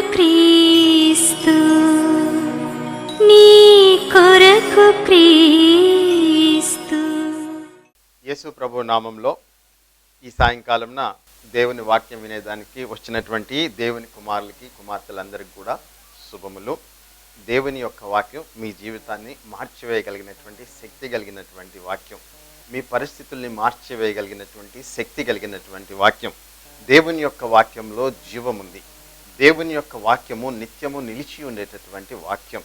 క్రీస్తు నీ కొరకు క్రీస్తు. యేసు ప్రభు నామంలో ఈ సాయంకాలంన దేవుని వాక్యం వినేదానికి వచ్చినటువంటి దేవుని కుమారులకి కుమార్తెలందరికీ కూడా శుభములు. దేవుని యొక్క వాక్యం మీ జీవితాన్ని మార్చివేయగలిగినటువంటి శక్తి కలిగినటువంటి వాక్యం. మీ పరిస్థితుల్ని మార్చివేయగలిగినటువంటి శక్తి కలిగినటువంటి వాక్యం. దేవుని యొక్క వాక్యంలో జీవం ఉంది దేవుని యొక్క వాక్యము నిత్యము నిలిచి ఉండేటటువంటి వాక్యం.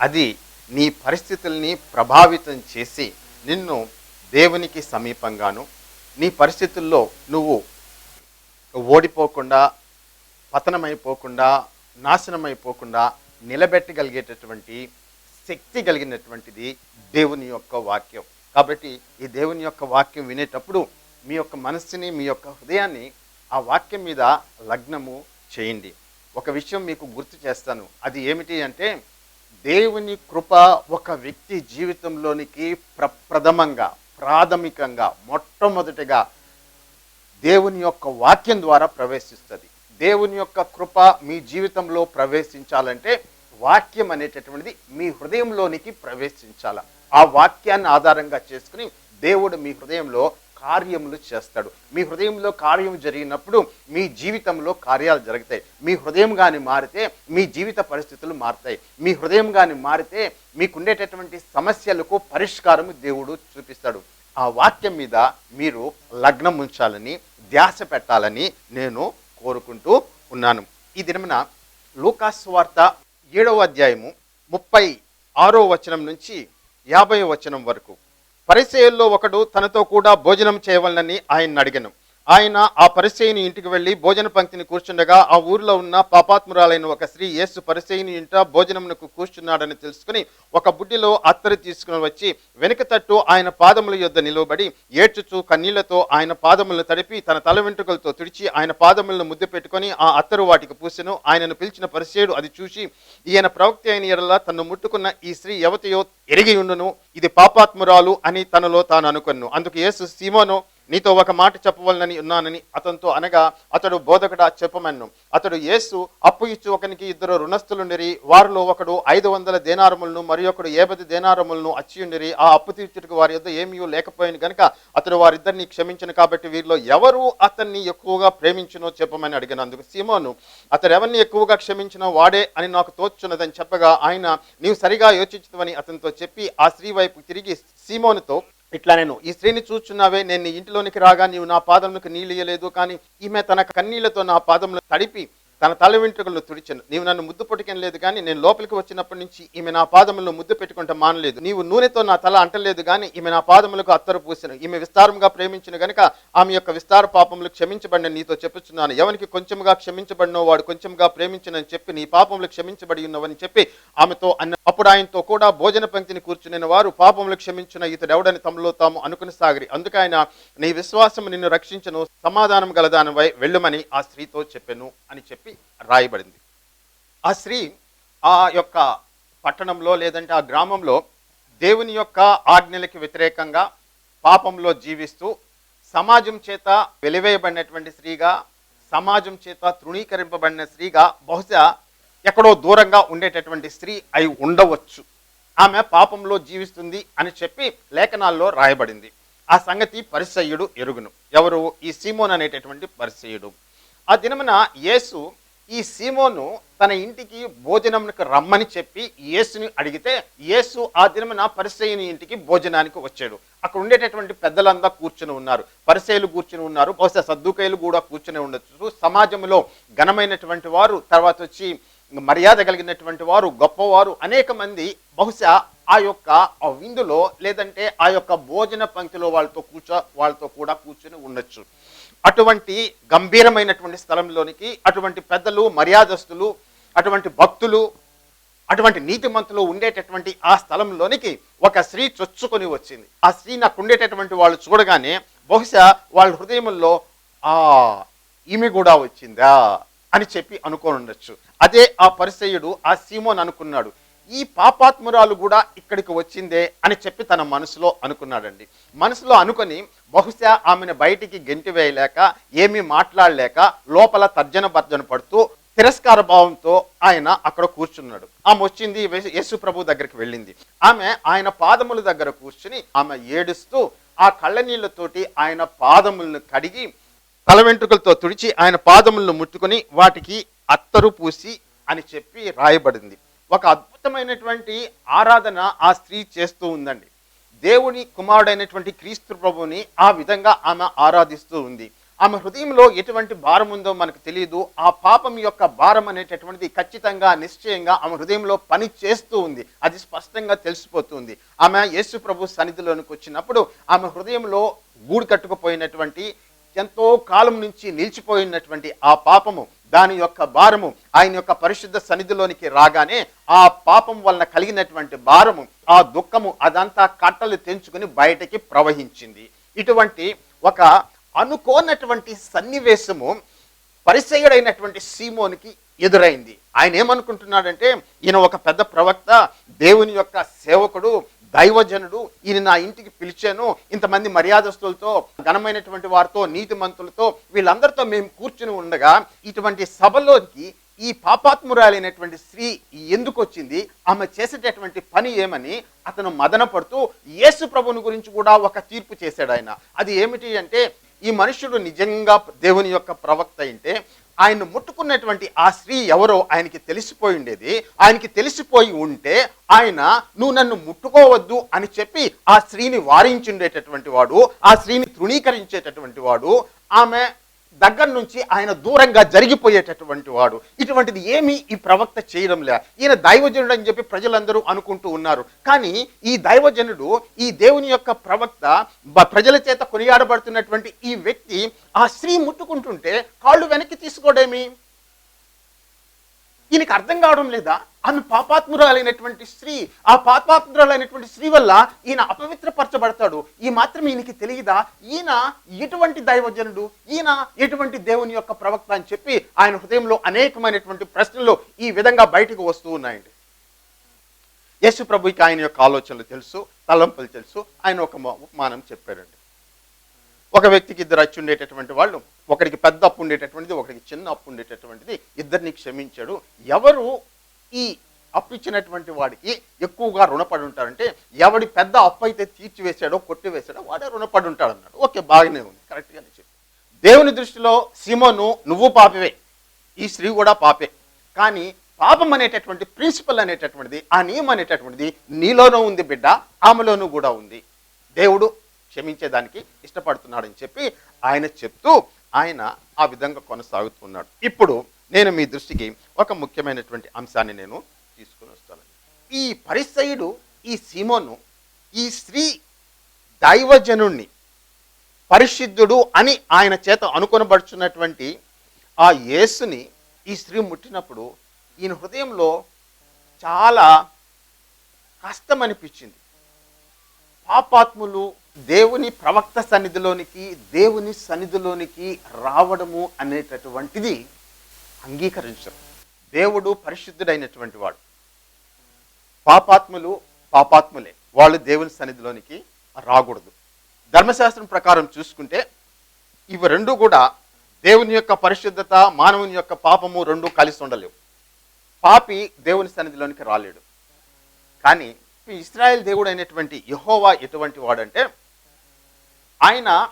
అది నీ పరిస్థితుల్ని ప్రభావితం చేసి నిన్ను దేవునికి సమీపంగాను నీ పరిస్థితుల్లో నువ్వు ఓడిపోకుండా పతనమైపోకుండా నాశనమైపోకుండా నిలబెట్టగలిగేటటువంటి శక్తి కలిగినటువంటిది దేవుని యొక్క వాక్యం. కాబట్టి ఈ దేవుని యొక్క వాక్యం వినేటప్పుడు మీ యొక్క మనస్సుని మీ యొక్క హృదయాన్ని ఆ వాక్యం మీద లగ్నము చేయండి. ఒక విషయం మీకు గుర్తు చేస్తాను. అది ఏమిటి అంటే దేవుని కృప ఒక వ్యక్తి జీవితంలోనికి ప్రప్రథమంగా ప్రాథమికంగా మొట్టమొదటిగా దేవుని యొక్క వాక్యం ద్వారా ప్రవేశిస్తుంది. దేవుని యొక్క కృప మీ జీవితంలో ప్రవేశించాలంటే వాక్యం అనేటటువంటిది మీ హృదయంలోనికి ప్రవేశించాల. ఆ వాక్యాన్ని ఆధారంగా చేసుకుని దేవుడు మీ హృదయంలో కార్యములు చేస్తాడు. మీ హృదయంలో కార్యం జరిగినప్పుడు మీ జీవితంలో కార్యాలు జరుగుతాయి. మీ హృదయం కానీ మారితే మీ జీవిత పరిస్థితులు మారుతాయి. మీ హృదయం కానీ మారితే మీకుండేటటువంటి సమస్యలకు పరిష్కారం దేవుడు చూపిస్తాడు. ఆ వాక్యం మీద మీరు లగ్నం ఉంచాలని ధ్యాస పెట్టాలని నేను కోరుకుంటూ ఉన్నాను. ఈ దినమున లూకాస్ వార్త ఏడవ అధ్యాయము ముప్పై ఆరో వచనం నుంచి యాభై వచనం వరకు. పరిచయంలో ఒకడు తనతో కూడా భోజనం చేయవలనని ఆయన అడిగను. ఆయన ఆ పరిచయని ఇంటికి వెళ్ళి భోజన పంక్తిని కూర్చుండగా ఆ ఊర్లో ఉన్న పాపాత్మురాలైన ఒక స్త్రీ యేసు పరిచయని ఇంట భోజనమునకు కూర్చున్నాడని తెలుసుకుని ఒక బుడ్డిలో అత్తరు తీసుకుని వచ్చి వెనుక తట్టు ఆయన పాదముల యొద్ద నిలవబడి ఏడ్చుచు కన్నీళ్ళతో ఆయన పాదములను తడిపి తన తల వెంట్రుకలతో తుడిచి ఆయన పాదములను ముద్దు పెట్టుకొని ఆ అత్తరు వాటికి పూసెను. ఆయనను పిలిచిన పరిచయుడు అది చూసి ఈయన ప్రవక్త అయిన ఎడల తను ముట్టుకున్న ఈ స్త్రీ ఎవతయో ఎరిగి ఉండును. ఇది పాపాత్మురాలు అని తనలో తాను అనుకొను అందుకు యేసు సీమోను నీతో ఒక మాట చెప్పవలనని ఉన్నానని అతనితో అనగా అతడు బోధకుడా చెప్పమన్ను. అతడు యేసు అప్పు ఇచ్చు ఒకనికి ఇద్దరు రుణస్థులుండిరి వారిలో ఒకడు ఐదు వందల దేనారములను మరి ఒకడు ఏబది దేనారములను అచ్చియుండిరి ఆ అప్పు తీర్చుటకు వారి యొద్ ఏమీ లేకపోయింది కనుక అతడు వారిద్దరిని క్షమించను కాబట్టి వీరిలో ఎవరు అతన్ని ఎక్కువగా ప్రేమించునో చెప్పమని అడిగినందుకు సీమోను అతడు ఎవరిని ఎక్కువగా క్షమించినో వాడే అని నాకు తోచున్నదని చెప్పగా ఆయన నీవు సరిగా యోచించువని అతనితో చెప్పి ఆ స్త్రీ వైపు తిరిగి సీమోనుతో ఇట్లా నేను ఈ స్త్రీని చూస్తున్నావే నేను నీ ఇంటిలోనికి రాగా నీవు నా పాదములకు నీళ్ళు ఇయ్యలేదు కానీ ఈమె తన కన్నీళ్ళతో నా పాదములు తడిపి తన తల వెంట్రుకలను తుడిచాను. నీవు నన్ను ముద్దు పొట్టుకని లేదు కానీ నేను లోపలికి వచ్చినప్పటి నుంచి ఈమె నా పాదములను ముద్దు పెట్టుకుంటే మానలేదు. నీవు నూనెతో నా తల అంటలేదు కానీ ఈమె నా పాదములకు అత్తరు పూసిన. ఈమె విస్తారంగా ప్రేమించిన గనుక ఆమె యొక్క విస్తార పాపములు క్షమించబడిన నీతో చెప్పుచున్నాను. ఎవరికి కొంచెంగా క్షమించబడినో వాడు కొంచెంగా ప్రేమించినని చెప్పి నీ పాపములు క్షమించబడి ఉన్నవని చెప్పి ఆమెతో అన్న అప్పుడు ఆయనతో కూడా భోజన పంక్తిని కూర్చుని వారు పాపములు క్షమించిన ఇతడు ఎవడని తమలో తాము అనుకుని సాగిరి. అందుకే ఆయన నీ విశ్వాసం నిన్ను రక్షించను సమాధానం గలదానివై వెళ్ళుమని ఆ స్త్రీతో చెప్పెను అని చెప్పి రాయబడింది. ఆ స్త్రీ ఆ యొక్క పట్టణంలో లేదంటే ఆ గ్రామంలో దేవుని యొక్క ఆజ్ఞలకి వ్యతిరేకంగా పాపంలో జీవిస్తూ సమాజం చేత వెలివేయబడినటువంటి స్త్రీగా సమాజం చేత తృణీకరింపబడిన స్త్రీగా బహుశా ఎక్కడో దూరంగా ఉండేటటువంటి స్త్రీ అయి ఉండవచ్చు. ఆమె పాపంలో జీవిస్తుంది అని చెప్పి లేఖనాల్లో రాయబడింది. ఆ సంగతి పరిసయ్యుడు ఎరుగును. ఎవరు? ఈ సీమోన్ అనేటటువంటి పరిసయ్యుడు. ఆ దినమున యేసు ఈ సీమోను తన ఇంటికి భోజనంకు రమ్మని చెప్పి యేసుని అడిగితే యేసు ఆ దినమున పరిసయ్యని ఇంటికి భోజనానికి వచ్చాడు. అక్కడ ఉండేటటువంటి పెద్దలంతా కూర్చుని ఉన్నారు. పరిసయలు కూర్చుని ఉన్నారు. బహుశా సద్దుకైలు కూడా కూర్చుని ఉండొచ్చు. సమాజంలో ఘనమైనటువంటి వారు తర్వాత వచ్చి మర్యాద కలిగినటువంటి వారు గొప్పవారు అనేక మంది బహుశా ఆ యొక్క ఆ విందులో లేదంటే ఆ యొక్క భోజన పంక్తిలో వాళ్ళతో కూర్చో వాళ్ళతో కూడా కూర్చుని ఉండొచ్చు. అటువంటి గంభీరమైనటువంటి స్థలంలోనికి అటువంటి పెద్దలు మర్యాదస్తులు అటువంటి భక్తులు అటువంటి నీతిమంతులు ఉండేటటువంటి ఆ స్థలంలోనికి ఒక స్త్రీ చొచ్చుకొని వచ్చింది. ఆ స్త్రీ నాకు ఉండేటటువంటి వాళ్ళు చూడగానే బహుశా వాళ్ళ హృదయంలో ఆ ఈమె కూడా వచ్చిందా? అని చెప్పి అనుకోని ఉండొచ్చు అదే ఆ పరిసయుడు ఆ సీమోన్ అనుకున్నాడు. ఈ పాపాత్మురాలు కూడా ఇక్కడికి వచ్చిందే అని చెప్పి తన మనసులో అనుకున్నాడండి. మనసులో అనుకొని బహుశా ఆమెను బయటికి గెంటి వేయలేక ఏమీ మాట్లాడలేక లోపల తర్జన భర్జన పడుతూ తిరస్కార భావంతో ఆయన అక్కడ కూర్చున్నాడు. ఆమె వచ్చింది యేసు ప్రభు దగ్గరికి వెళ్ళింది. ఆమె ఆయన పాదముల దగ్గర కూర్చుని ఆమె ఏడుస్తూ ఆ కళ్ళ నీళ్ళతోటి ఆయన పాదములను కడిగి తల వెంట్రుకలతో తుడిచి ఆయన పాదములను ముట్టుకొని వాటికి అత్తరు పూసి అని చెప్పి రాయబడింది. ఒక అద్భుతమైనటువంటి ఆరాధన ఆ స్త్రీ చేస్తూ ఉందండి. దేవుని కుమారుడైనటువంటి క్రీస్తు ప్రభువుని ఆ విధంగా ఆమె ఆరాధిస్తూ ఉంది. ఆమె హృదయంలో ఎటువంటి భారం ఉందో మనకు తెలియదు ఆ పాపం యొక్క భారం అనేటటువంటిది ఖచ్చితంగా నిశ్చయంగా ఆమె హృదయంలో పని చేస్తూ ఉంది. అది స్పష్టంగా తెలిసిపోతుంది. ఆమె యేసు ప్రభు సన్నిధిలోనికి వచ్చినప్పుడు ఆమె హృదయంలో గూడు కట్టుకుపోయినటువంటి ఎంతో కాలం నుంచి నిలిచిపోయినటువంటి ఆ పాపము దాని యొక్క భారము ఆయన యొక్క పరిశుద్ధ సన్నిధిలోనికి రాగానే ఆ పాపం వలన కలిగినటువంటి భారము ఆ దుఃఖము అదంతా కట్టలు తెంచుకుని బయటకి ప్రవహించింది. ఇటువంటి ఒక అనుకోనటువంటి సన్నివేశము పరిచయుడైనటువంటి సీమోనికి ఎదురైంది. ఆయన ఏమనుకుంటున్నాడంటే ఈయన ఒక పెద్ద ప్రవక్త దేవుని యొక్క సేవకుడు దైవజనుడు ఈయన నా ఇంటికి పిలిచాను. ఇంతమంది మర్యాదస్తులతో ఘనమైనటువంటి వారితో నీతిమంతులతో వీళ్ళందరితో మేము కూర్చుని ఉండగా ఇటువంటి సభలోకి ఈ పాపాత్మురాలైనటువంటి స్త్రీ ఎందుకు వచ్చింది ఆమె చేసేటటువంటి పని ఏమని? అతను మదన పడుతూ యేసు ప్రభుని గురించి కూడా ఒక తీర్పు చేశాడు ఆయన. అది ఏమిటి అంటే ఈ మనుషుడు నిజంగా దేవుని యొక్క ప్రవక్త అయితే ఆయన ముట్టుకున్నటువంటి ఆ స్త్రీ ఎవరో ఆయనకి తెలిసిపోయి ఉండేది. ఆయనకి తెలిసిపోయి ఉంటే ఆయన నువ్వు నన్ను ముట్టుకోవద్దు అని చెప్పి ఆ స్త్రీని వారించుండేటటువంటి వాడు ఆ స్త్రీని తృణీకరించేటటువంటి వాడు. ఆమె దగ్గర నుంచి ఆయన దూరంగా జరిగిపోయేటటువంటి వాడు. ఇటువంటిది ఏమీ ఈ ప్రవక్త చేయడం లే. ఈయన దైవజనుడు అని చెప్పి ప్రజలందరూ అనుకుంటూ ఉన్నారు. కానీ ఈ దైవజనుడు ఈ దేవుని యొక్క ప్రవక్త ప్రజల చేత కొనియాడబడుతున్నటువంటి ఈ వ్యక్తి ఆ స్త్రీ ముట్టుకుంటుంటే కాళ్ళు వెనక్కి తీసుకోవడేమి ఈయనకి అర్థం కావడం లేదా? ఆమె పాపాత్మురాలైనటువంటి స్త్రీ ఆ పాపాత్మురాలైనటువంటి స్త్రీ వల్ల ఈయన అపవిత్రపరచబడతాడు. ఈ మాత్రం ఈయనకి తెలియదా? ఈయన ఎటువంటి దైవజనుడు? ఈయన ఎటువంటి దేవుని యొక్క ప్రవక్త అని చెప్పి ఆయన హృదయంలో అనేకమైనటువంటి ప్రశ్నలు ఈ విధంగా బయటకు వస్తూ ఉన్నాయండి. యేసు ప్రభుకి ఆయన యొక్క ఆలోచనలు తెలుసు తలంపులు తెలుసు ఆయన ఒక ఉపమానం చెప్పాడండి. ఒక వ్యక్తికి ఇద్దరు అచ్చి ఉండేటటువంటి వాళ్ళు ఒకరికి పెద్ద అప్పు ఉండేటటువంటిది ఒకరికి చిన్న అప్పు ఉండేటటువంటిది ఇద్దరిని క్షమించాడు. ఎవరు ఈ అప్పు ఇచ్చినటువంటి వాడికి ఎక్కువగా రుణపడి ఉంటారంటే ఎవడి పెద్ద అప్పు అయితే తీర్చివేశాడో కొట్టివేశాడో వాడే రుణపడి ఉంటాడు అన్నాడు ఓకే బాగానే ఉంది. కరెక్ట్గానే చెప్పి దేవుని దృష్టిలో సీమోను నువ్వు పాపవే. ఈ స్త్రీ కూడా పాపే. కానీ పాపం అనేటటువంటి ప్రిన్సిపల్ అనేటటువంటిది ఆ నియమం అనేటటువంటిది నీలోనూ ఉంది బిడ్డ ఆమెలోనూ కూడా ఉంది. దేవుడు క్షమించేదానికి ఇష్టపడుతున్నాడని చెప్పి ఆయన చెప్తూ ఆయన ఆ విధంగా కొనసాగుతున్నాడు. ఇప్పుడు నేను మీ దృష్టికి ఒక ముఖ్యమైనటువంటి అంశాన్ని నేను తీసుకుని వస్తాను. ఈ పరిసయుడు ఈ సీమోను ఈ స్త్రీ దైవజనుణ్ణి పరిశుద్ధుడు అని ఆయన చేత అనుకొనబడుచున్నటువంటి ఆ యేసుని ఈ స్త్రీ ముట్టినప్పుడు ఈయన హృదయంలో చాలా కష్టం అనిపించింది పాపాత్ములు దేవుని ప్రవక్త సన్నిధిలోనికి దేవుని సన్నిధిలోనికి రావడము అనేటటువంటిది అంగీకరించరు. దేవుడు పరిశుద్ధుడైనటువంటి వాడు. పాపాత్ములు పాపాత్ములే. వాళ్ళు దేవుని సన్నిధిలోనికి రాకూడదు. ధర్మశాస్త్రం ప్రకారం చూసుకుంటే ఇవి రెండు కూడా దేవుని యొక్క పరిశుద్ధత మానవుని యొక్క పాపము రెండు కలిసి ఉండలేవు. పాపి దేవుని సన్నిధిలోనికి రాలేడు. కానీ ఇస్రాయల్ దేవుడు అయినటువంటి యహోవా ఎటువంటి వాడంటే ఆయన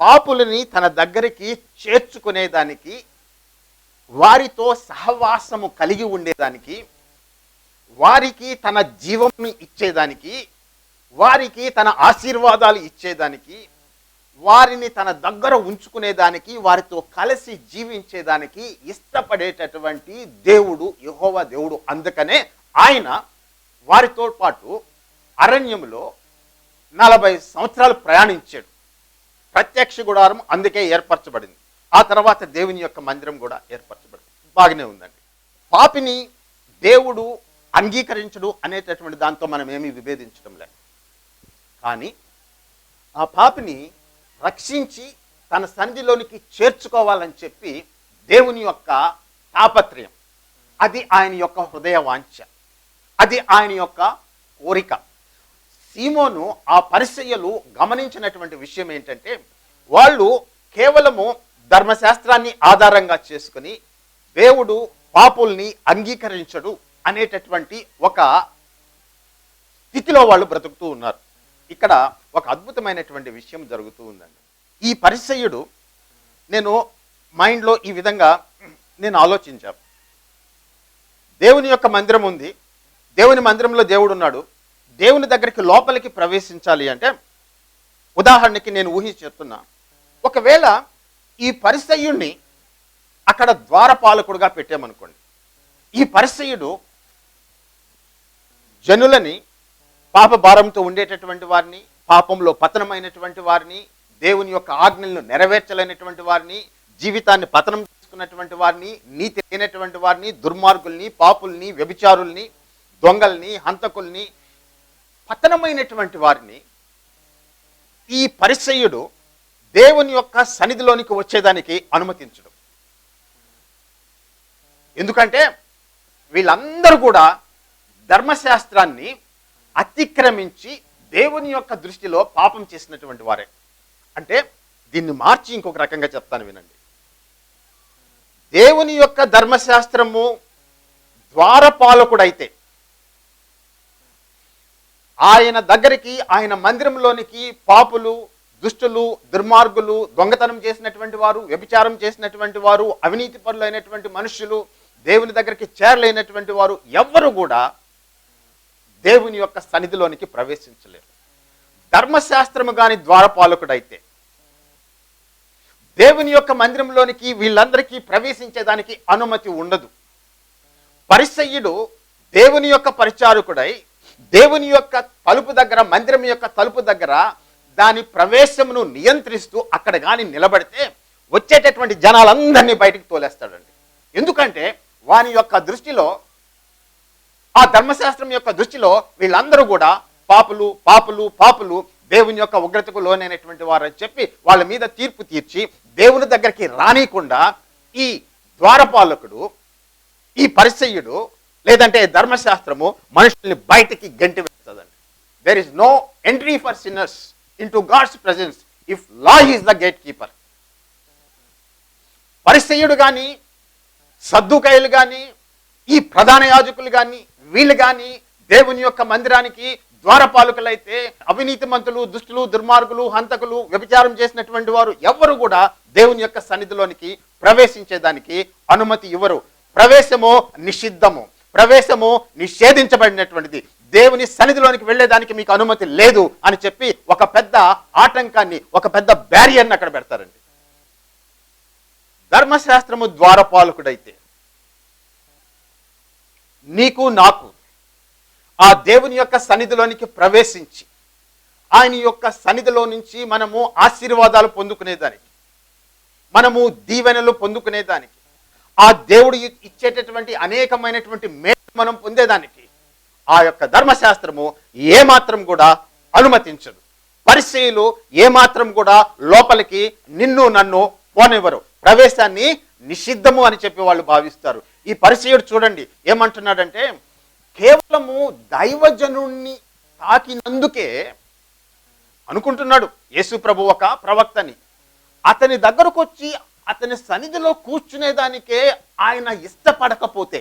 పాపులని తన దగ్గరికి చేర్చుకునేదానికి వారితో సహవాసము కలిగి ఉండేదానికి వారికి తన జీవం ఇచ్చేదానికి వారికి తన ఆశీర్వాదాలు ఇచ్చేదానికి వారిని తన దగ్గర ఉంచుకునేదానికి వారితో కలిసి జీవించేదానికి ఇష్టపడేటటువంటి దేవుడు యహోవ దేవుడు. అందుకనే ఆయన వారితో పాటు అరణ్యంలో నలభై సంవత్సరాలు ప్రయాణించాడు. ప్రత్యక్ష గుడారం అందుకే ఏర్పరచబడింది. ఆ తర్వాత దేవుని యొక్క మందిరం కూడా ఏర్పరచబడింది బాగానే ఉందండి. పాపిని దేవుడు అంగీకరించడు అనేటటువంటి దాంతో మనం ఏమీ విభేదించడం లేదు. కానీ ఆ పాపిని రక్షించి తన సన్నిధిలోనికి చేర్చుకోవాలని చెప్పి దేవుని యొక్క తాపత్రయం. అది ఆయన యొక్క హృదయ వాంఛ. అది ఆయన యొక్క కోరిక. సీమోను ఆ పరిచర్యలు గమనించినటువంటి విషయం ఏంటంటే వాళ్ళు కేవలము ధర్మశాస్త్రాన్ని ఆధారంగా చేసుకుని దేవుడు పాపుల్ని అంగీకరించడు అనేటటువంటి ఒక స్థితిలో వాళ్ళు బ్రతుకుతూ ఉన్నారు. ఇక్కడ ఒక అద్భుతమైనటువంటి విషయం జరుగుతూ ఉందండి. ఈ పరిసయ్యుడు నేను మైండ్లో ఈ విధంగా నేను ఆలోచించాను దేవుని యొక్క మందిరం ఉంది. దేవుని మందిరంలో దేవుడు ఉన్నాడు. దేవుని దగ్గరికి లోపలికి ప్రవేశించాలి అంటే ఉదాహరణకి నేను ఊహించి చెప్తున్నా ఒకవేళ ఈ పరిసయ్యుణ్ణి అక్కడ ద్వారపాలకుడుగా పెట్టామనుకోండి. ఈ పరిసయ్యుడు జనులని పాప భారంతో ఉండేటటువంటి వారిని పాపంలో పతనమైనటువంటి వారిని దేవుని యొక్క ఆజ్ఞలను నెరవేర్చలేనటువంటి వారిని జీవితాన్ని పతనం చేసుకున్నటువంటి వారిని నీతి లేనటువంటి వారిని దుర్మార్గుల్ని పాపుల్ని వ్యభిచారుల్ని దొంగల్ని హంతకుల్ని పతనమైనటువంటి వారిని ఈ పరిసయ్యుడు దేవుని యొక్క సన్నిధిలోనికి వచ్చేదానికి అనుమతించడం. ఎందుకంటే వీళ్ళందరూ కూడా ధర్మశాస్త్రాన్ని అతిక్రమించి దేవుని యొక్క దృష్టిలో పాపం చేసినటువంటి వారే. అంటే దీన్ని మార్చి ఇంకొక రకంగా చెప్తాను వినండి. దేవుని యొక్క ధర్మశాస్త్రము ద్వారపాలకుడైతే ఆయన దగ్గరికి ఆయన మందిరంలోనికి పాపులు దుష్టులు దుర్మార్గులు దొంగతనం చేసినటువంటి వారు వ్యభిచారం చేసినటువంటి వారు అవినీతి పరులైనటువంటి మనుషులు దేవుని దగ్గరికి చేరలేనటువంటి వారు ఎవ్వరు కూడా దేవుని యొక్క సన్నిధిలోనికి ప్రవేశించలేరు. ధర్మశాస్త్రము కాని ద్వారపాలకుడైతే దేవుని యొక్క మందిరంలోనికి వీళ్ళందరికీ ప్రవేశించేదానికి అనుమతి ఉండదు. పరిసయ్యుడు దేవుని యొక్క పరిచారకుడై దేవుని యొక్క తలుపు దగ్గర మందిరం యొక్క తలుపు దగ్గర దాని ప్రవేశమును నియంత్రిస్తూ అక్కడ కానీ నిలబడితే వచ్చేటటువంటి జనాలందరినీ బయటికి తోలేస్తాడండి. ఎందుకంటే వాని యొక్క దృష్టిలో ఆ ధర్మశాస్త్రం యొక్క దృష్టిలో వీళ్ళందరూ కూడా పాపులు పాపులు పాపులు దేవుని యొక్క ఉగ్రతకు లోనైనటువంటి వారని చెప్పి వాళ్ళ మీద తీర్పు తీర్చి దేవుని దగ్గరికి రానియకుండా ఈ ద్వారపాలకుడు ఈ పరిచయుడు లేదంటే ధర్మశాస్త్రము మనుషుల్ని బయటికి గంటి వేస్తుందండి there is no entry for sinners into to God's presence if law is the gatekeeper పరిచయుడు కానీ సద్దుకాయలు కానీ ఈ ప్రధాన యాజకులు కానీ వీళ్ళు కానీ దేవుని యొక్క మందిరానికి ద్వారపాలకులైతే అవినీతి మంతులు దుష్టులు దుర్మార్గులు హంతకులు వ్యభిచారం చేసినటువంటి వారు ఎవ్వరు కూడా దేవుని యొక్క సన్నిధిలోనికి ప్రవేశించేదానికి అనుమతి ఇవ్వరు. ప్రవేశము నిషిద్ధము. ప్రవేశము నిషేధించబడినటువంటిది. దేవుని సన్నిధిలోనికి వెళ్ళేదానికి మీకు అనుమతి లేదు అని చెప్పి ఒక పెద్ద ఆటంకాన్ని ఒక పెద్ద బ్యారియర్ని అక్కడ పెడతారండి. ధర్మశాస్త్రము ద్వారపాలకుడైతే నీకు నాకు ఆ దేవుని యొక్క సన్నిధిలోనికి ప్రవేశించి ఆయన యొక్క సన్నిధిలో నుంచి మనము ఆశీర్వాదాలు పొందుకునేదానికి మనము దీవెనలు పొందుకునేదానికి ఆ దేవుడు ఇచ్చేటటువంటి అనేకమైనటువంటి మేలు మనం పొందేదానికి ఆ యొక్క ధర్మశాస్త్రము ఏమాత్రం కూడా అనుమతించదు. పరిశీలు ఏమాత్రం కూడా లోపలికి నిన్ను నన్ను పోనివ్వరు. ప్రవేశాన్ని నిషిద్ధము అని చెప్పి వాళ్ళు భావిస్తారు. ఈ పరిచయుడు చూడండి ఏమంటున్నాడంటే కేవలము దైవజనుణ్ణి తాకినందుకే అనుకుంటున్నాడు యేసు ప్రభు ఒక ప్రవక్తని. అతని దగ్గరకు వచ్చి అతని సన్నిధిలో కూర్చునేదానికే ఆయన ఇష్టపడకపోతే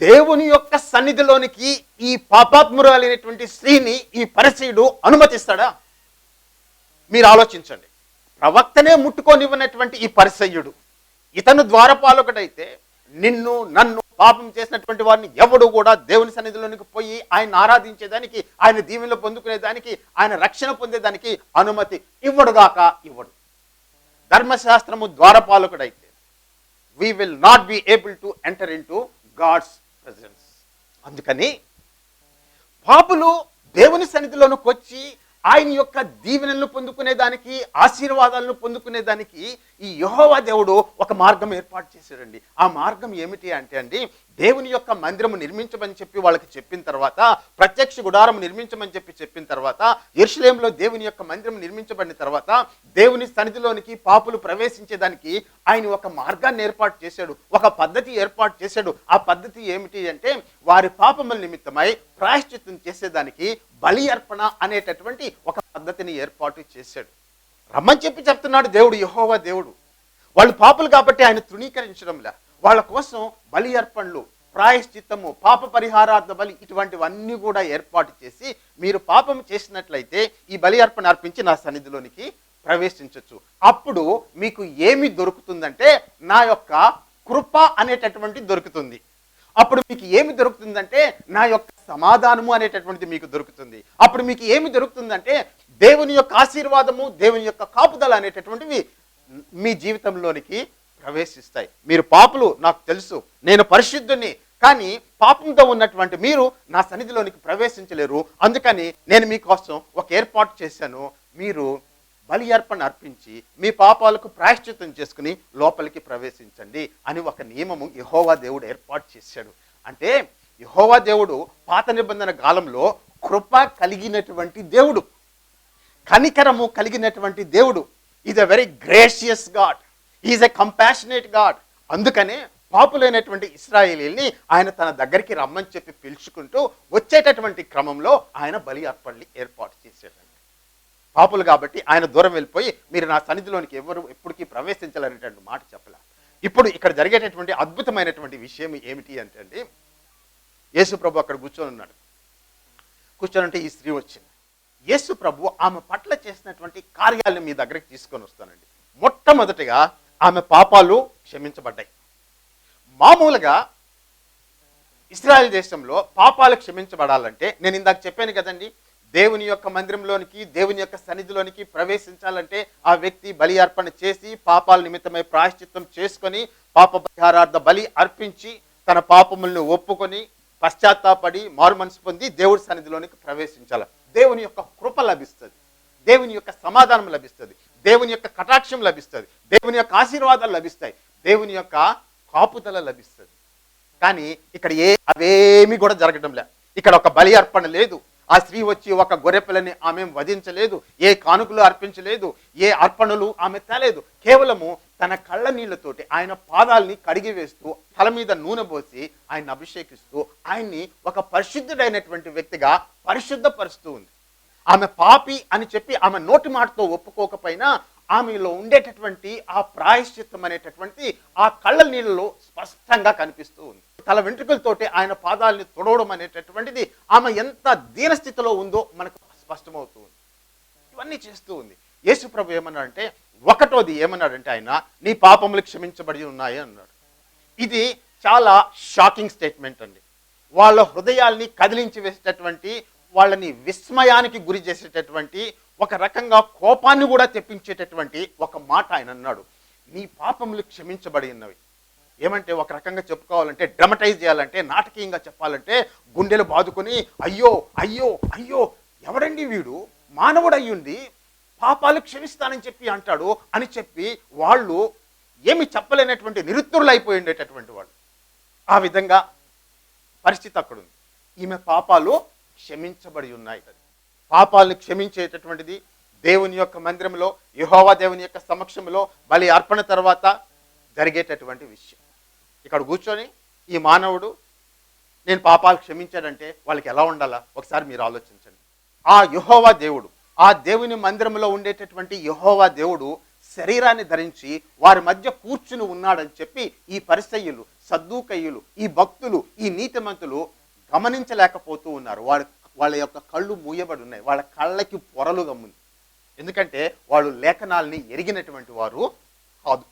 దేవుని యొక్క సన్నిధిలోనికి ఈ పాపాత్మురాలైనటువంటి స్త్రీని ఈ పరిచయుడు అనుమతిస్తాడా? మీరు ఆలోచించండి. ప్రవక్తనే ముట్టుకోనివ్వనటువంటి ఈ పరిసయ్యుడు ఇతను ద్వారపాలకుడైతే నిన్ను నన్ను పాపం చేసినటువంటి వారిని ఎవడు కూడా దేవుని సన్నిధిలోనికి పోయి ఆయన ఆరాధించేదానికి ఆయన దీవెనలు పొందుకునేదానికి ఆయన రక్షణ పొందేదానికి అనుమతి ఇవ్వడుగాక ఇవ్వడు. ధర్మశాస్త్రము ద్వారపాలకుడైతే we will not be able to enter in to God's presence అందుకని పాపులు దేవుని సన్నిధిలోనికి వచ్చి ఆయన యొక్క దీవెనలను పొందుకునేదానికి ఆశీర్వాదాలను పొందుకునేదానికి ఈ యహోవా దేవుడు ఒక మార్గం ఏర్పాటు చేశాడండి. ఆ మార్గం ఏమిటి అంటే అండి దేవుని యొక్క మందిరము నిర్మించమని చెప్పి వాళ్ళకి చెప్పిన తర్వాత ప్రత్యక్ష గుడారం నిర్మించమని చెప్పి చెప్పిన తర్వాత ఎరుషలేంలో దేవుని యొక్క మందిరం నిర్మించబడిన తర్వాత దేవుని సన్నిధిలోనికి పాపులు ప్రవేశించేదానికి ఆయన ఒక మార్గాన్ని ఏర్పాటు చేశాడు ఒక పద్ధతి ఏర్పాటు చేశాడు. ఆ పద్ధతి ఏమిటి అంటే వారి పాపముల నిమిత్తమై ప్రాయశ్చిత్తం చేసేదానికి బలి అర్పణ అనేటటువంటి ఒక పద్ధతిని ఏర్పాటు చేశాడు. రమ్మని చెప్పి చెప్తున్నాడు దేవుడు యహోవా దేవుడు. వాళ్ళు పాపులు కాబట్టి ఆయన తృణీకరించడంలే. వాళ్ళ కోసం బలి అర్పణలు ప్రాయశ్చిత్తము పాప పరిహారార్థ బలి ఇటువంటివన్నీ కూడా ఏర్పాటు చేసి మీరు పాపం చేసినట్లయితే ఈ బలి అర్పణ అర్పించి నా సన్నిధిలోనికి ప్రవేశించవచ్చు అప్పుడు మీకు ఏమి దొరుకుతుందంటే నా యొక్క కృప అనేటటువంటి దొరుకుతుంది. అప్పుడు మీకు ఏమి దొరుకుతుందంటే నా యొక్క సమాధానము అనేటటువంటిది మీకు దొరుకుతుంది. అప్పుడు మీకు ఏమి దొరుకుతుందంటే దేవుని యొక్క ఆశీర్వాదము దేవుని యొక్క కాపుదల అనేటటువంటివి మీ జీవితంలోనికి ప్రవేశిస్తాయి. మీరు పాపులు నాకు తెలుసు. నేను పరిశుద్ధుని కానీ పాపంతో ఉన్నటువంటి మీరు నా సన్నిధిలోనికి ప్రవేశించలేరు. అందుకని నేను మీకోసం ఒక ఏర్పాటు చేశాను. మీరు బలి అర్పణ అర్పించి మీ పాపాలకు ప్రాయశ్చిత్తం చేసుకుని లోపలికి ప్రవేశించండి అని ఒక నియమము యహోవా దేవుడు ఏర్పాటు చేశాడు. అంటే యహోవా దేవుడు పాత నిబంధన కాలంలో కృప కలిగినటువంటి దేవుడు కనికరము కలిగినటువంటి దేవుడు. Is a very gracious God is a compassionate God అందుకనే పాపులైనటువంటి ఇస్రాయేలీల్ని ఆయన తన దగ్గరికి రమ్మని చెప్పి పిలుచుకుంటూ వచ్చేటటువంటి క్రమంలో ఆయన బలి అర్పణలు ఏర్పాటు చేసేటండి పాపులు కాబట్టి ఆయన దూరం వెళ్ళిపోయి మీరు నా సన్నిధిలోనికి ఎవరు ఎప్పటికీ ప్రవేశించాలనేటువంటి మాట చెప్పలే. ఇప్పుడు ఇక్కడ జరిగేటటువంటి అద్భుతమైనటువంటి విషయం ఏమిటి అంటే అండి యేసు ప్రభు అక్కడ కూర్చొని ఉన్నాడు. కూర్చొని అంటే ఈ స్త్రీ వచ్చింది. యేసు ప్రభు ఆమె పట్ల చేసినటువంటి కార్యాలను మీ దగ్గరికి తీసుకొని వస్తానండి. మొట్టమొదటిగా ఆమె పాపాలు క్షమించబడ్డాయి. మామూలుగా ఇస్రాయల్ దేశంలో పాపాలు క్షమించబడాలంటే నేను ఇందాక చెప్పాను కదండి దేవుని యొక్క మందిరంలోనికి దేవుని యొక్క సన్నిధిలోనికి ప్రవేశించాలంటే ఆ వ్యక్తి బలి అర్పణ చేసి పాపాల నిమిత్తమై ప్రాయశ్చిత్తం చేసుకొని పాప పరిహారార్థ బలి అర్పించి తన పాపములను ఒప్పుకొని పశ్చాత్తాపడి మారు మనసు పొంది దేవుడి సన్నిధిలోనికి ప్రవేశించాలి. దేవుని యొక్క కృప లభిస్తుంది. దేవుని యొక్క సమాధానం లభిస్తుంది. దేవుని యొక్క కటాక్షం లభిస్తుంది. దేవుని యొక్క ఆశీర్వాదాలు లభిస్తాయి. దేవుని యొక్క కాపుదల లభిస్తుంది. కానీ ఇక్కడ ఏ అవేమీ కూడా జరగడం లే ఇక్కడ ఒక బలి అర్పణ లేదు. ఆ స్త్రీ వచ్చి ఒక గొర్రెపిల్లని ఆమె వధించలేదు ఏ కానుకలు అర్పించలేదు ఏ అర్పణలు ఆమె తేలేదు. కేవలము తన కళ్ళ నీళ్ళతోటి ఆయన పాదాల్ని కడిగి వేస్తూ తల మీద నూనె పోసి ఆయన అభిషేకిస్తూ ఆయన్ని ఒక పరిశుద్ధుడైనటువంటి వ్యక్తిగా పరిశుద్ధపరుస్తూ ఉంది. ఆమె పాపి అని చెప్పి ఆమె నోటి మాటతో ఒప్పుకోకపోయినా ఆమెలో ఉండేటటువంటి ఆ ప్రాయశ్చిత్తం అనేటటువంటి ఆ కళ్ళ నీళ్ళలో స్పష్టంగా కనిపిస్తూ ఉంది. తల వెంట్రుకలతోటి ఆయన పాదాలని తొడవడం అనేటటువంటిది ఆమె ఎంత దీనస్థితిలో ఉందో మనకు స్పష్టమవుతూ ఉంది ఇవన్నీ చేస్తూ ఉంది. యేసు ప్రభు ఏమన్నాడంటే ఒకటోది ఏమన్నాడంటే ఆయన నీ పాపములు క్షమించబడి ఉన్నాయి అన్నాడు. ఇది చాలా షాకింగ్ స్టేట్మెంట్ అండి. వాళ్ళ హృదయాల్ని కదిలించి వేసేటటువంటి వాళ్ళని విస్మయానికి గురి చేసేటటువంటి ఒక రకంగా కోపాన్ని కూడా తెప్పించేటటువంటి ఒక మాట ఆయన అన్నాడు. నీ పాపములు క్షమించబడి ఉన్నవి. ఏమంటే ఒక రకంగా చెప్పుకోవాలంటే డ్రమటైజ్ చేయాలంటే నాటకీయంగా చెప్పాలంటే గుండెలు బాదుకొని అయ్యో అయ్యో అయ్యో ఎవడండి వీడు? మానవుడు అయ్యుండి పాపాలు క్షమిస్తానని చెప్పి అంటాడు అని చెప్పి వాళ్ళు ఏమి చెప్పలేనటువంటి నిరుత్తురులు అయిపోయి ఉండేటటువంటి వాళ్ళు. ఆ విధంగా పరిస్థితి అక్కడ ఉంది ఈమె పాపాలు క్షమించబడి ఉన్నాయి. పాపాలను క్షమించేటటువంటిది దేవుని యొక్క మందిరంలో యహోవా దేవుని యొక్క సమక్షంలో బలి అర్పణ తర్వాత జరిగేటటువంటి విషయం. ఇక్కడ కూర్చొని ఈ మానవుడు నేను పాపాలు క్షమించాడంటే వాళ్ళకి ఎలా ఉండాలా? ఒకసారి మీరు ఆలోచించండి. ఆ యహోవా దేవుడు ఆ దేవుని మందిరంలో ఉండేటటువంటి యహోవా దేవుడు శరీరాన్ని ధరించి వారి మధ్య కూర్చుని ఉన్నాడని చెప్పి ఈ పరిసయ్యులు సద్దుకయ్యులు ఈ భక్తులు ఈ నీతిమంతులు గమనించలేకపోతూ ఉన్నారు. వాళ్ళ వాళ్ళ యొక్క కళ్ళు మూయబడి ఉన్నాయి. వాళ్ళ కళ్ళకి పొరలు గమ్ముంది. ఎందుకంటే వాళ్ళు లేఖనాల్ని ఎరిగినటువంటి వారు కాదు.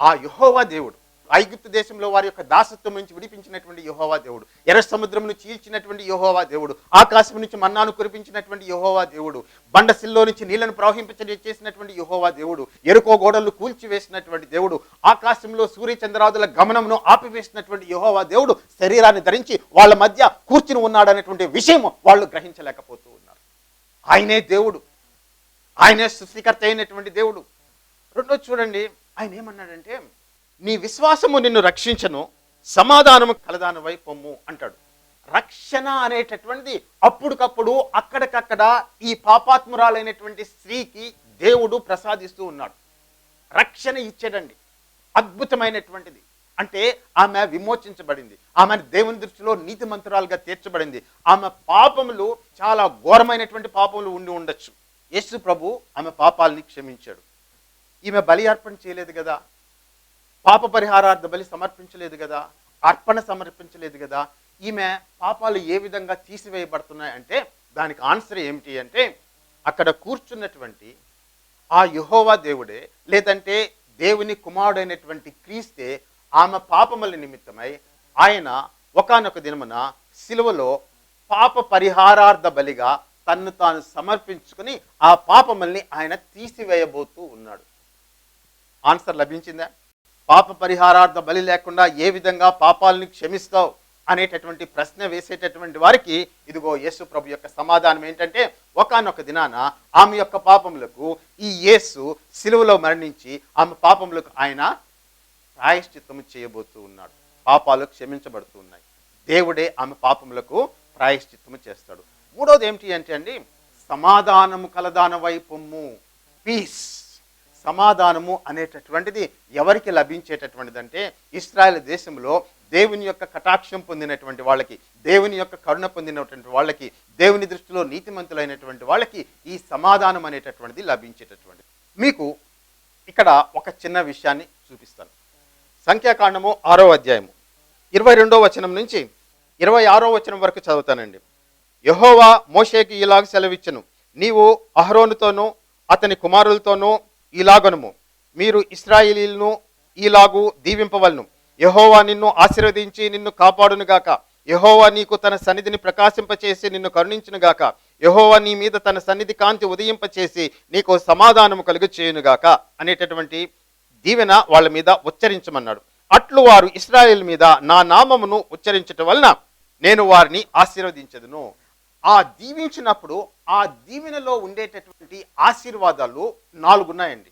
ఆ యహోవా దేవుడు ఐగుప్తు దేశంలో వారి యొక్క దాసత్వం నుంచి విడిపించినటువంటి యహోవా దేవుడు. ఎర్ర సముద్రమును చీల్చినటువంటి యహోవా దేవుడు. ఆకాశం నుంచి మన్నాను కురిపించినటువంటి యహోవా దేవుడు. బండసిల్లో నుంచి నీళ్ళను ప్రవహింప చేసినటువంటి యహోవా దేవుడు. ఎరుకో గోడలు కూల్చివేసినటువంటి దేవుడు. ఆకాశంలో సూర్య చంద్రాదుల గమనమును ఆపివేసినటువంటి యహోవా దేవుడు శరీరాన్ని ధరించి వాళ్ళ మధ్య కూర్చుని ఉన్నాడనేటువంటి విషయం వాళ్ళు గ్రహించలేకపోతూ ఉన్నారు. ఆయనే దేవుడు. ఆయనే సృష్టికర్త అయినటువంటి దేవుడు. రెండో చూడండి ఆయన ఏమన్నాడంటే నీ విశ్వాసము నిన్ను రక్షించను సమాధానము కలదానవై పొమ్ము అంటాడు. రక్షణ అనేటటువంటిది అప్పుడుకప్పుడు అక్కడికక్కడ ఈ పాపాత్మురాలైనటువంటి స్త్రీకి దేవుడు ప్రసాదిస్తూ ఉన్నాడు. రక్షణ ఇచ్చాడండి అద్భుతమైనటువంటిది. అంటే ఆమె విమోచించబడింది. ఆమె దేవుని దృష్టిలో నీతిమంతురాలుగా తీర్చబడింది. ఆమె పాపములు చాలా ఘోరమైనటువంటి పాపములు ఉండి ఉండొచ్చు. యేసు ప్రభు ఆమె పాపాలని క్షమించాడు. ఈమె బలి అర్పణ చేయలేదు కదా? పాప పరిహారార్థ బలి సమర్పించలేదు కదా అర్పణ సమర్పించలేదు కదా ఈమె పాపాలు ఏ విధంగా తీసివేయబడుతున్నాయి అంటే దానికి ఆన్సర్ ఏమిటి అంటే అక్కడ కూర్చున్నటువంటి ఆ యహోవా దేవుడే లేదంటే దేవుని కుమారుడైనటువంటి క్రీస్తే ఆమె పాపముల నిమిత్తమై ఆయన ఒకానొక దినమున సిలువలో పాప పరిహారార్థ బలిగా తన్ను తాను సమర్పించుకుని ఆ పాపముల్ని ఆయన తీసివేయబోతూ ఉన్నాడు. ఆన్సర్ లభించిందా? పాప పరిహారార్థ బలి లేకుండా ఏ విధంగా పాపాలని క్షమిస్తావు అనేటటువంటి ప్రశ్న వేసేటటువంటి వారికి ఇదిగో యేసు ప్రభు యొక్క సమాధానం ఏంటంటే ఒకానొక దినాన ఆమె యొక్క పాపములకు ఈ యేసు సిలువలో మరణించి ఆమె పాపములకు ఆయన ప్రాయశ్చిత్తము చేయబోతూ ఉన్నాడు. పాపాలు క్షమించబడుతూ ఉన్నాయి. దేవుడే ఆమె పాపములకు ప్రాయశ్చిత్తము చేస్తాడు. మూడోది ఏమిటి అంటే అండి సమాధానము కలదాన వైపొమ్ము పీస్. సమాధానము అనేటటువంటిది ఎవరికి లభించేటటువంటిది అంటే ఇస్రాయల్ దేశంలో దేవుని యొక్క కటాక్షం పొందినటువంటి వాళ్ళకి దేవుని యొక్క కరుణ పొందినటువంటి వాళ్ళకి దేవుని దృష్టిలో నీతిమంతులైనటువంటి వాళ్ళకి ఈ సమాధానం అనేటటువంటిది లభించేటటువంటిది. మీకు ఇక్కడ ఒక చిన్న విషయాన్ని చూపిస్తాను. సంఖ్యాకాండము ఆరో అధ్యాయము. ఇరవై రెండో వచనం నుంచి ఇరవై ఆరో వచనం వరకు చదువుతానండి. యహోవా మోషేకి ఇలాగ సెలవిచ్చను. నీవు అహరోనుతోనూ అతని కుమారులతోనూ ఇలాగనుము. మీరు ఇస్రాయిలీలను ఈలాగు దీవింపవలను. యహోవా నిన్ను ఆశీర్వదించి నిన్ను కాపాడునుగాక. యహోవా నీకు తన సన్నిధిని ప్రకాశింపచేసి నిన్ను కరుణించునుగాక. యహోవా నీ మీద తన సన్నిధి కాంతి ఉదయింపచేసి నీకు సమాధానము కలుగు చేయునుగాక అనేటటువంటి దీవెన వాళ్ళ మీద ఉచ్చరించమన్నాడు. అట్లు వారు ఇస్రాయేల్ మీద నా నామమును ఉచ్చరించటం వలన నేను వారిని ఆశీర్వదించదును. ఆ దీవించినప్పుడు ఆ దీవెనలో ఉండేటటువంటి ఆశీర్వాదాలు నాలుగు ఉన్నాయండి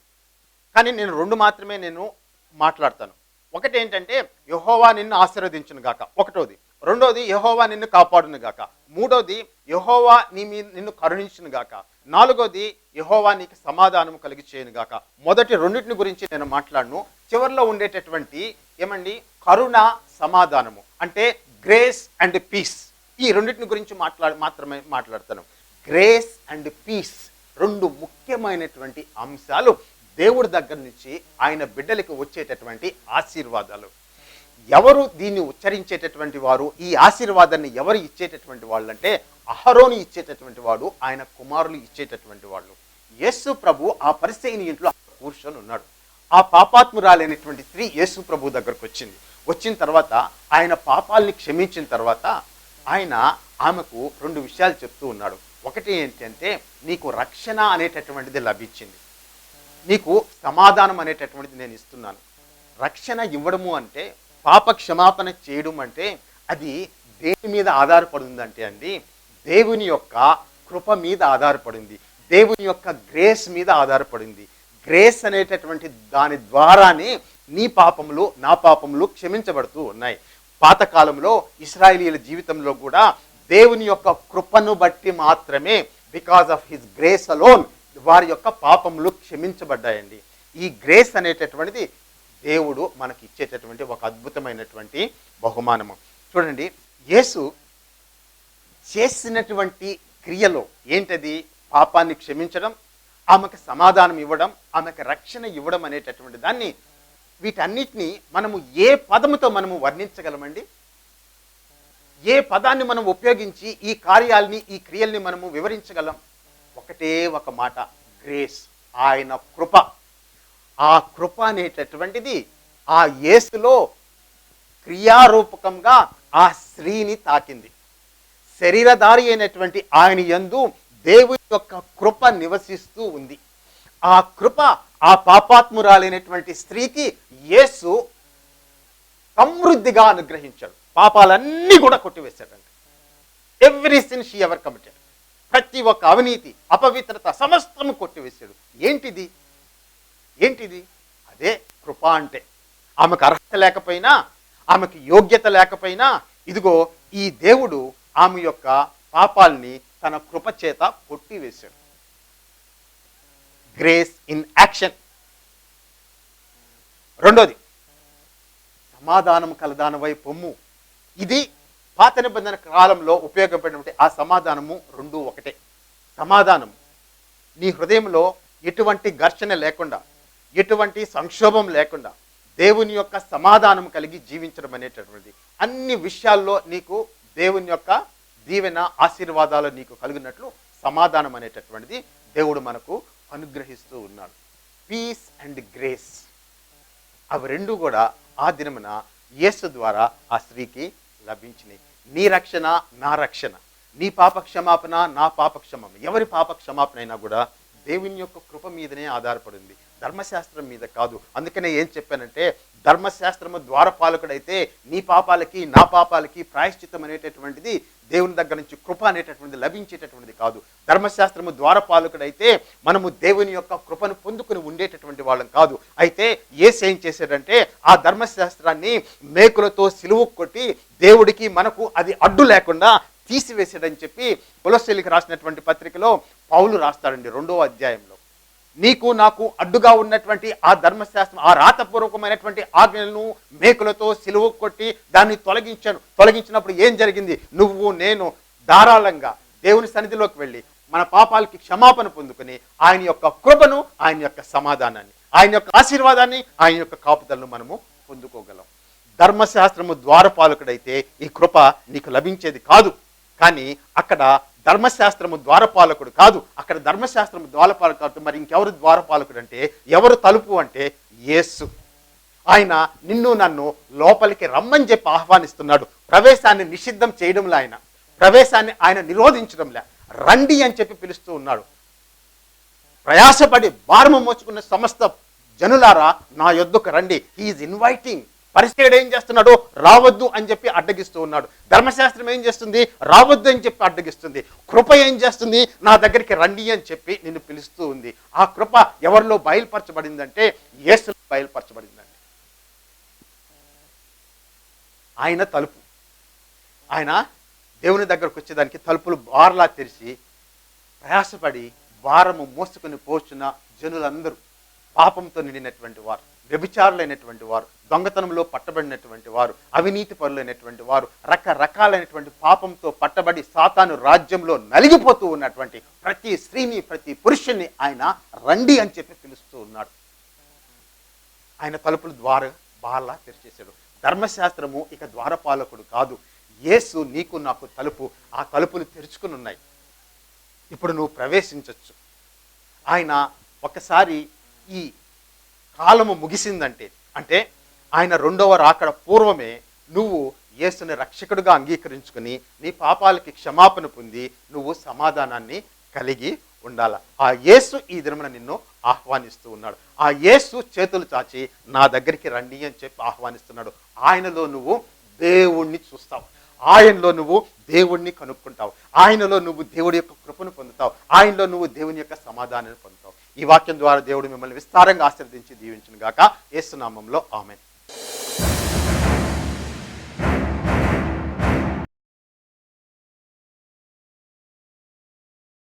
కానీ నేను రెండు మాత్రమే నేను మాట్లాడతాను. ఒకటి ఏంటంటే యహోవా నిన్ను ఆశీర్వదించును గాక. ఒకటోది. రెండోది యహోవా నిన్ను కాపాడును గాక. మూడోది యహోవా నీ మీ నిన్ను కరుణించును గాక. నాలుగోది యహోవా నీకు సమాధానం కలిగి చేయను గాక. మొదటి రెండింటిని గురించి నేను మాట్లాడను. చివరిలో ఉండేటటువంటి ఏమండి? కరుణ సమాధానము. అంటే గ్రేస్ అండ్ పీస్ ఈ రెండింటిని గురించి మాట్లాడ మాత్రమే మాట్లాడతాను. గ్రేస్ అండ్ పీస్ రెండు ముఖ్యమైనటువంటి అంశాలు. దేవుడి దగ్గర నుంచి ఆయన బిడ్డలకు వచ్చేటటువంటి ఆశీర్వాదాలు. ఎవరు దీన్ని ఉచ్చరించేటటువంటి వారు ఈ ఆశీర్వాదాన్ని ఎవరు ఇచ్చేటటువంటి వాళ్ళు అంటే అహరోని ఇచ్చేటటువంటి వాడు ఆయన కుమారులు ఇచ్చేటటువంటి వాళ్ళు. యేసు ప్రభు ఆ పరిస్థితిని ఇంట్లో కూర్చొని ఉన్నాడు. ఆ పాపాత్మురాలైనటువంటి స్త్రీ యేసు ప్రభు దగ్గరకు వచ్చింది. వచ్చిన తర్వాత ఆయన పాపాలని క్షమించిన తర్వాత ఆయన ఆమెకు రెండు విషయాలు చెప్తూ ఉన్నాడు. ఒకటి ఏంటంటే నీకు రక్షణ అనేటటువంటిది లభించింది. నీకు సమాధానం అనేటటువంటిది నేను ఇస్తున్నాను. రక్షణ ఇవ్వడము అంటే పాప క్షమాపణ చేయడం అంటే అది దేని మీద ఆధారపడిందంటే అండి దేవుని యొక్క కృప మీద ఆధారపడింది. దేవుని యొక్క గ్రేస్ మీద ఆధారపడింది. గ్రేస్ అనేటటువంటి దాని ద్వారానే నీ పాపములు నా పాపములు క్షమించబడుతూ ఉన్నాయి. పాతకాలంలో ఇస్రాయేలీల జీవితంలో కూడా దేవుని యొక్క కృపను బట్టి మాత్రమే because of his grace alone వారి యొక్క పాపములు క్షమించబడ్డాయండి. ఈ గ్రేస్ అనేటటువంటిది దేవుడు మనకి ఇచ్చేటటువంటి ఒక అద్భుతమైనటువంటి బహుమానము. చూడండి యేసు చేసినటువంటి క్రియలో ఏంటది? పాపాన్ని క్షమించడం ఆమెకు సమాధానం ఇవ్వడం ఆమెకు రక్షణ ఇవ్వడం అనేటటువంటి దాన్ని వీటన్నిటిని మనము ఏ పదముతో మనము వర్ణించగలమండి? ఏ పదాన్ని మనం ఉపయోగించి ఈ కార్యాలని ఈ క్రియల్ని మనము వివరించగలం? ఒకటే ఒక మాట గ్రేస్ ఆయన కృప. ఆ కృప అనేటటువంటిది ఆ యేసులో క్రియారూపకంగా ఆ స్త్రీని తాకింది. శరీరధారి అయినటువంటి ఆయన యందు దేవుని యొక్క కృప నివసిస్తూ ఉంది. ఆ కృప ఆ పాపాత్మురాలైనటువంటి స్త్రీకి యేసు సమృద్ధిగా అనుగ్రహించాడు. పాపాలన్నీ కూడా కొట్టివేశాడంట. Every sin she ever committed ప్రతి ఒక్క అవినీతి అపవిత్రత సమస్తము కొట్టివేశాడు. ఏంటిది? ఏంటిది? అదే కృప అంటే. ఆమెకు అర్హత లేకపోయినా ఆమెకు యోగ్యత లేకపోయినా ఇదిగో ఈ దేవుడు ఆమె యొక్క పాపాల్ని తన కృప చేత కొట్టివేశాడు. గ్రేస్ ఇన్ యాక్షన్ రెండోది సమాధానం కలదానవై పొమ్ము. ఇది పాత నిబంధన కాలంలో ఉపయోగపడినటువంటి ఆ సమాధానము రెండు ఒకటే. సమాధానం నీ హృదయంలో ఎటువంటి ఘర్షణ లేకుండా ఎటువంటి సంక్షోభం లేకుండా దేవుని యొక్క సమాధానం కలిగి జీవించడం అనేటటువంటిది. అన్ని విషయాల్లో నీకు దేవుని యొక్క దీవెన ఆశీర్వాదాలు నీకు కలిగినట్లు సమాధానం అనేటటువంటిది దేవుడు మనకు అనుగ్రహిస్తూ ఉన్నాడు. పీస్ అండ్ గ్రేస్ అవి రెండు కూడా ఆ దినమున యేసు ద్వారా ఆ స్త్రీకి లభించినాయి. నీ రక్షణ నా రక్షణ. నీ పాప క్షమాపణ నా పాప క్షమాపణ ఎవరి పాప క్షమాపణ అయినా కూడా దేవుని యొక్క కృప మీదనే ఆధారపడింది. ధర్మశాస్త్రం మీద కాదు. అందుకనే ఏం చెప్పానంటే ధర్మశాస్త్రము ద్వారపాలకుడైతే నీ పాపాలకి నా పాపాలకి ప్రాయశ్చితం అనేటటువంటిది దేవుని దగ్గర నుంచి కృప అనేటటువంటిది లభించేటటువంటిది కాదు. ధర్మశాస్త్రము ద్వారపాలకుడైతే మనము దేవుని యొక్క కృపను పొందుకుని ఉండేటటువంటి వాళ్ళం కాదు. అయితే ఏసు ఏం చేశాడంటే ఆ ధర్మశాస్త్రాన్ని మేకులతో సిలువు కొట్టి దేవుడికి మనకు అది అడ్డు లేకుండా తీసివేసాడని చెప్పి పులశైలికి రాసినటువంటి పత్రికలో పౌలు రాస్తాడండి రెండో అధ్యాయంలో. నీకు నాకు అడ్డుగా ఉన్నటువంటి ఆ ధర్మశాస్త్రం ఆ రాతపూర్వకమైనటువంటి ఆజ్ఞలను మేకులతో సిలువ కొట్టి దాన్ని తొలగించాను. తొలగించినప్పుడు ఏం జరిగింది? నువ్వు నేను ధారాళంగా దేవుని సన్నిధిలోకి వెళ్ళి మన పాపాలకి క్షమాపణ పొందుకుని ఆయన యొక్క కృపను ఆయన యొక్క సమాధానాన్ని ఆయన యొక్క ఆశీర్వాదాన్ని ఆయన యొక్క కాపుదలను మనము పొందుకోగలం. ధర్మశాస్త్రము ద్వారపాలకుడైతే ఈ కృప నీకు లభించేది కాదు. కానీ అక్కడ ధర్మశాస్త్రము ద్వారపాలకుడు కాదు. అక్కడ ధర్మశాస్త్రము ద్వారపాలకుడు మరి ఇంకెవరు ద్వారపాలకుడు అంటే? ఎవరు తలుపు అంటే? యేసు. ఆయన నిన్ను నన్ను లోపలికి రమ్మని చెప్పి ఆహ్వానిస్తున్నాడు. ప్రవేశాన్ని నిషిద్ధం చేయడంలో ఆయన. ప్రవేశాన్ని ఆయన నిరోధించడంలే. రండి అని చెప్పి పిలుస్తూ ఉన్నాడు. ప్రయాసపడి భారము మోచుకున్న సమస్త జనులారా నా యొద్దకు రండి. హీఈస్ ఇన్వైటింగ్ పరిస్థితి ఏం చేస్తున్నాడు? రావద్దు అని చెప్పి అడ్డగిస్తూ ఉన్నాడు. ధర్మశాస్త్రం ఏం చేస్తుంది? రావద్దు అని చెప్పి అడ్డగిస్తుంది. కృప ఏం చేస్తుంది? నా దగ్గరికి రండి అని చెప్పి నిన్ను పిలుస్తూ ఉంది. ఆ కృప ఎవరిలో బయలుపరచబడిందంటే యేసులో బయలుపరచబడిందండి. ఆయన తలుపు. ఆయన దేవుని దగ్గరకు వచ్చేదానికి తలుపులు బార్లా తెరిచి ప్రయాసపడి భారము మోసుకొని పోచున్న జనులందరూ పాపంతో నిండినటువంటి వారు. వ్యభిచారులైనటువంటి వారు దొంగతనంలో పట్టబడినటువంటి వారు అవినీతి పరులైనటువంటి వారు రకరకాలైనటువంటి పాపంతో పట్టబడి సాతాను రాజ్యంలో నలిగిపోతూ ఉన్నటువంటి ప్రతి స్త్రీని ప్రతి పురుషుణ్ణి ఆయన రండి అని చెప్పి పిలుస్తూ ఉన్నాడు. ఆయన తలుపులు ద్వార బార్లా తెరిచేశాడు. ధర్మశాస్త్రము ఇక ద్వారపాలకుడు కాదు. యేసు నీకు నాకు తలుపు ఆ తలుపులు తెరుచుకుని ఉన్నాయి. ఇప్పుడు నువ్వు ప్రవేశించవచ్చు ఆయన ఒకసారి ఈ కాలము ముగిసిందంటే అంటే ఆయన రెండవ రాకడ పూర్వమే నువ్వు యేసుని రక్షకుడుగా అంగీకరించుకుని నీ పాపాలకి క్షమాపణ పొంది నువ్వు సమాధానాన్ని కలిగి ఉండాల. ఆ యేసు ఈ దినమున నిన్ను ఆహ్వానిస్తూ ఉన్నాడు. ఆ యేసు చేతులు చాచి నా దగ్గరికి రండి అని చెప్పి ఆహ్వానిస్తున్నాడు. ఆయనలో నువ్వు దేవుణ్ణి చూస్తావు. ఆయనలో నువ్వు దేవుణ్ణి కనుక్కుంటావు. ఆయనలో నువ్వు దేవుడి యొక్క కృపను పొందుతావు. ఆయనలో నువ్వు దేవుని యొక్క సమాధానాన్ని పొందుతావు. ఈ వాక్యం ద్వారా దేవుడు మిమ్మల్ని విస్తారంగా ఆశీర్వదించి దీవించిన గాక. ఏసునామంలో ఆమె